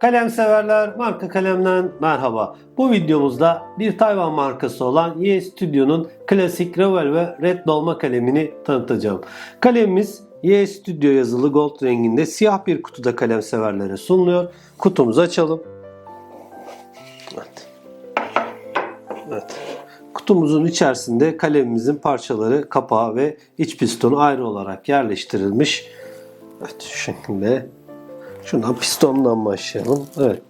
Kalem severler, marka kalemden merhaba. Bu videomuzda bir Tayvan markası olan Ye Studio'nun klasik Revel ve Red dolma kalemini tanıtacağım. Kalemimiz Ye Studio yazılı gold renginde siyah bir kutuda kalem severlere sunuluyor. Kutumuzu açalım. Evet. Evet. Kutumuzun içerisinde kalemimizin parçaları, kapağı ve iç pistonu ayrı olarak yerleştirilmiş. Evet şu şekilde. Şundan pistondan başlayalım. Evet.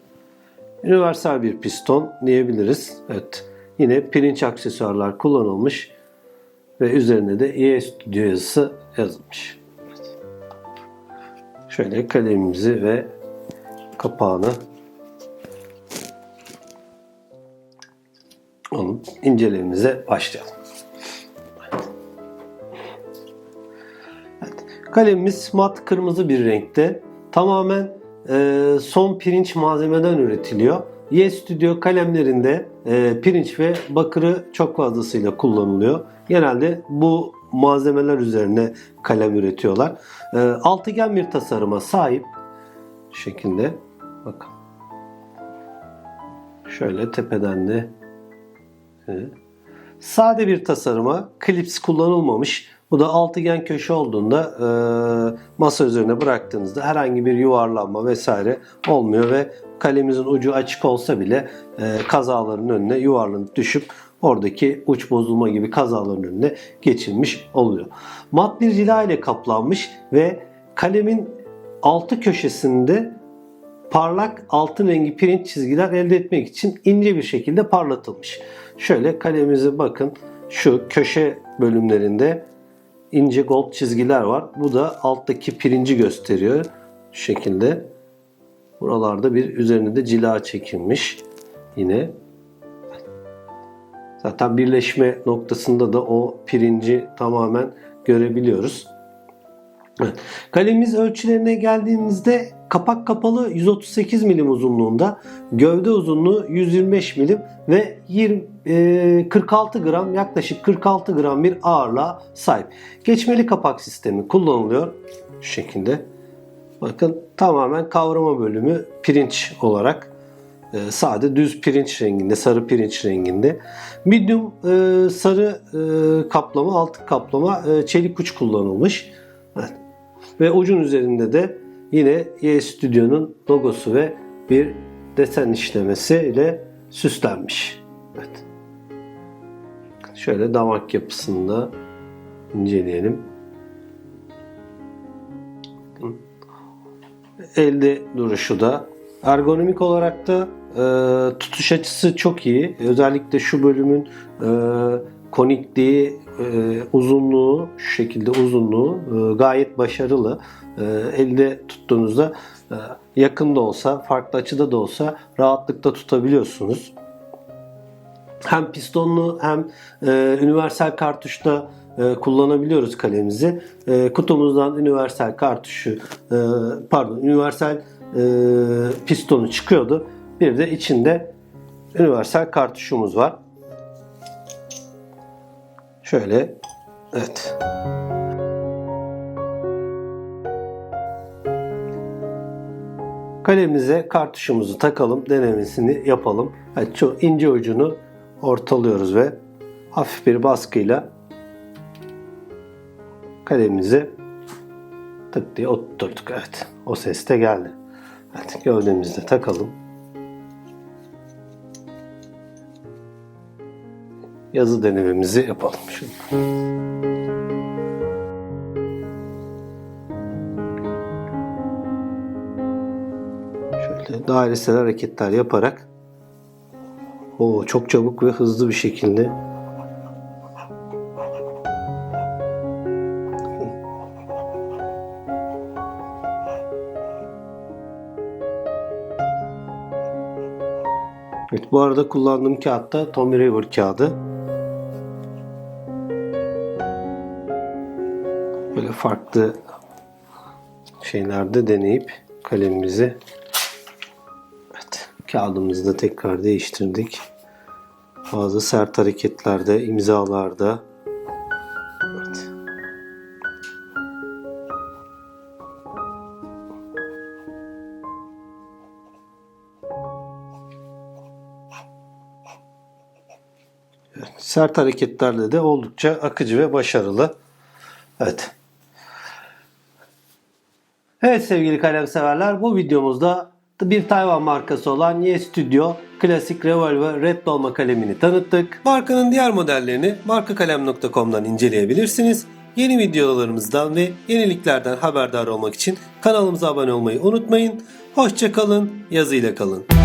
Universal bir piston diyebiliriz. Evet. Yine pirinç aksesuarlar kullanılmış ve üzerine de EA Studio yazısı yazılmış. Evet. Şöyle kalemimizi ve kapağını alıp incelememize başlayalım. Evet. Kalemimiz mat kırmızı bir renkte. Tamamen e, son pirinç malzemeden üretiliyor. Y Studio kalemlerinde e, pirinç ve bakırı çok fazlasıyla kullanılıyor. Genelde bu malzemeler üzerine kalem üretiyorlar. E, altıgen bir tasarıma sahip şekilde. Bakın. Şöyle tepeden de e, Sade bir tasarıma klips kullanılmamış. Bu da altıgen köşe olduğunda e, masa üzerine bıraktığınızda herhangi bir yuvarlanma vesaire olmuyor ve kalemimizin ucu açık olsa bile e, kazaların önüne yuvarlanıp düşüp oradaki uç bozulma gibi kazaların önüne geçilmiş oluyor. Mat bir cila ile kaplanmış ve kalemin altı köşesinde parlak altın rengi pirinç çizgiler elde etmek için ince bir şekilde parlatılmış. Şöyle kalemimize bakın şu köşe bölümlerinde ince gold çizgiler var. Bu da alttaki pirinci gösteriyor. Şu şekilde. Buralarda bir üzerine de cila çekilmiş. Yine zaten birleşme noktasında da o pirinci tamamen görebiliyoruz. Evet. Kalemimiz ölçülerine geldiğimizde kapak kapalı 138 milim uzunluğunda, gövde uzunluğu 125 milim ve 20, e, 46 gram yaklaşık 46 gram bir ağırlığa sahip. Geçmeli kapak sistemi kullanılıyor şu şekilde. Bakın tamamen kavrama bölümü pirinç olarak e, sade düz pirinç renginde, sarı pirinç renginde. Medium e, sarı e, kaplama, altı kaplama e, çelik uç kullanılmış. Evet. Ve ucun üzerinde de yine Y Studio'nun logosu ve bir desen işlemesi ile süslenmiş. Evet. Şöyle damak yapısını da inceleyelim. Elde duruşu da ergonomik olarak da e, tutuş açısı çok iyi. Özellikle şu bölümün e, konikliği, e, uzunluğu, şu şekilde uzunluğu e, gayet başarılı. E, elde tuttuğunuzda e, yakın da olsa, farklı açıda da olsa rahatlıkla tutabiliyorsunuz. Hem pistonlu hem e, universal kartuşta e, kullanabiliyoruz kalemimizi. E, kutumuzdan universal kartuşu, e, pardon, universal e, pistonu çıkıyordu. Bir de içinde universal kartuşumuz var. Şöyle, evet. Kalemimize kartuşumuzu takalım, denemesini yapalım. Evet, çok ince ucunu ortalıyoruz ve hafif bir baskıyla kalemimizi tık diye oturttuk. Evet, o ses de geldi. Evet, gövdemizde takalım. Yazı denememizi yapalım. Şimdi. Şöyle dairesel hareketler yaparak o çok çabuk ve hızlı bir şekilde Evet, bu arada kullandığım kağıt da Tommy River kağıdı. böyle farklı şeylerde deneyip kalemimizi evet, kağıdımızı da tekrar değiştirdik. Bazı sert hareketlerde, imzalarda evet. Sert hareketlerle de oldukça akıcı ve başarılı. Evet. Evet sevgili kalem severler bu videomuzda bir Tayvan markası olan Ye Studio klasik Revolver Red Dolma kalemini tanıttık. Markanın diğer modellerini markakalem.com'dan inceleyebilirsiniz. Yeni videolarımızdan ve yeniliklerden haberdar olmak için kanalımıza abone olmayı unutmayın. Hoşçakalın, yazıyla kalın.